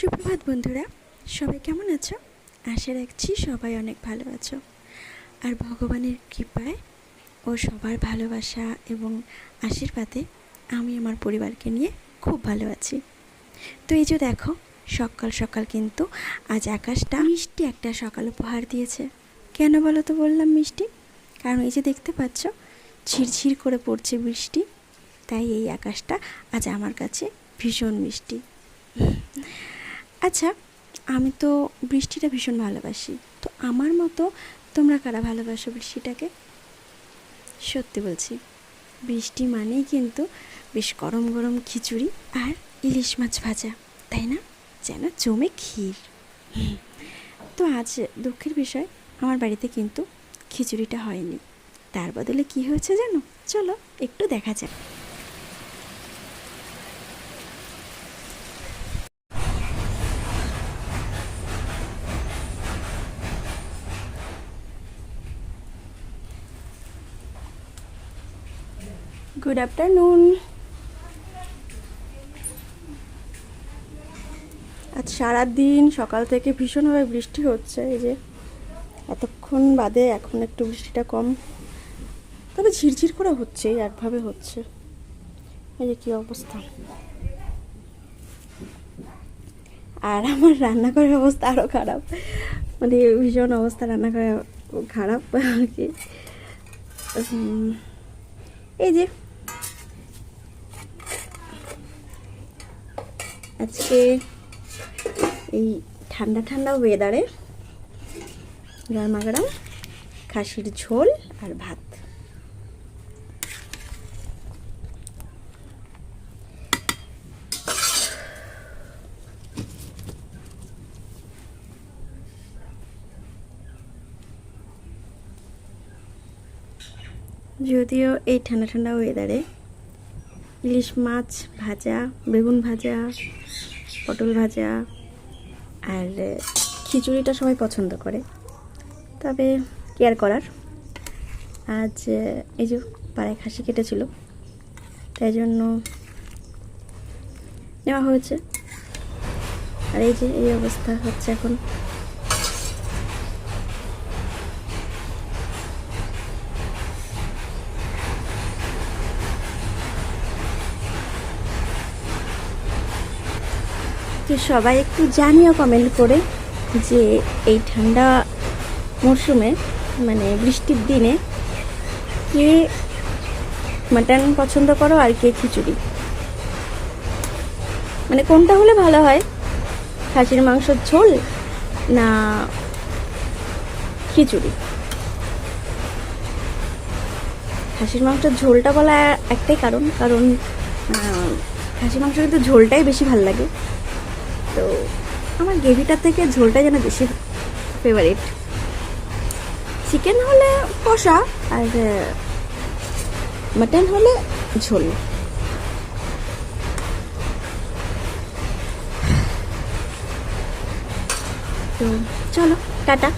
সুপ্রভাত বন্ধুরা, সবাই কেমন আছো? আশা রাখছি সবাই অনেক ভালো আছো। আর ভগবানের কৃপায় ও সবার ভালোবাসা এবং আশীর্বাদে আমি আমার পরিবারকে নিয়ে খুব ভালো আছি। তো এই যে দেখো, সকাল সকাল কিন্তু আজ আকাশটা মিষ্টি একটা সকাল উপহার দিয়েছে। কেন বলো তো বললাম মিষ্টি? কারণ এই যে দেখতে পাচ্ছ, ঝিরঝির করে পড়ছে বৃষ্টি, তাই এই আকাশটা আজ আমার কাছে ভীষণ মিষ্টি। আচ্ছা আমি তো বৃষ্টিটা ভীষণ ভালোবাসি। তো আমার মতো তোমরা কারা ভালোবাসো বৃষ্টিটাকে? সত্যি বলছি, বৃষ্টি মানেই কিন্তু বেশ গরম গরম খিচুড়ি আর ইলিশ মাছ ভাজা, তাই না? যেন জমে ক্ষীর। তো আজ দুঃখের বিষয়, আমার বাড়িতে কিন্তু খিচুড়িটা হয়নি। তার বদলে কি হয়েছে জানো? চলো, একটু দেখা যাক। গুড আফটারনুন আজ সারাদিন সকাল থেকে ভীষণভাবে বৃষ্টি হচ্ছে, এই যে এতক্ষণ বাদে এখন একটু বৃষ্টিটা কম। তবে ঝিরঝির করে হচ্ছে একভাবে হচ্ছে। এই যে কী অবস্থা। আর আমার রান্নাঘরের অবস্থা আরও খারাপ। মানে ভীষণ অবস্থা, রান্নাঘরে খারাপ আর কি। এই যে। আজকে এই ঠান্ডা ঠান্ডা ওয়েদারে গরমা গরম খাসির ঝোল আর ভাত। যদিও এই ঠান্ডা ঠান্ডা ওয়েদারে ইলিশ মাছ ভাজা, বেগুন ভাজা, পটল ভাজা আর খিচুড়িটা সবাই পছন্দ করে। তবে কেয়ার করার। আজ এই যে পাড়ায় খাসি কেটেছিল, তাই জন্য নেওয়া হয়েছে। আর এই যে, এই অবস্থা হচ্ছে এখন। তো সবাই একটু জানিও কমেন্ট করে যে এই ঠান্ডা মরশুমে মানে বৃষ্টির দিনে কে মাটন পছন্দ করো আর কে খিচুড়ি? মানে কোনটা হলে ভালো হয়? খাসির মাংসর ঝোল না খিচুড়ি? খাসির মাংসের ঝোলটা বলা একটাই কারণ কারণ খাসির মাংস কিন্তু ঝোলটাই বেশি ভালো লাগে। তো আমার গ্রেভিটার থেকে ঝোলটা যেন বেশি ফেভারিট চিকেন হলে কষা আর মাটন হলে ঝোল। তো চলো, টাটা।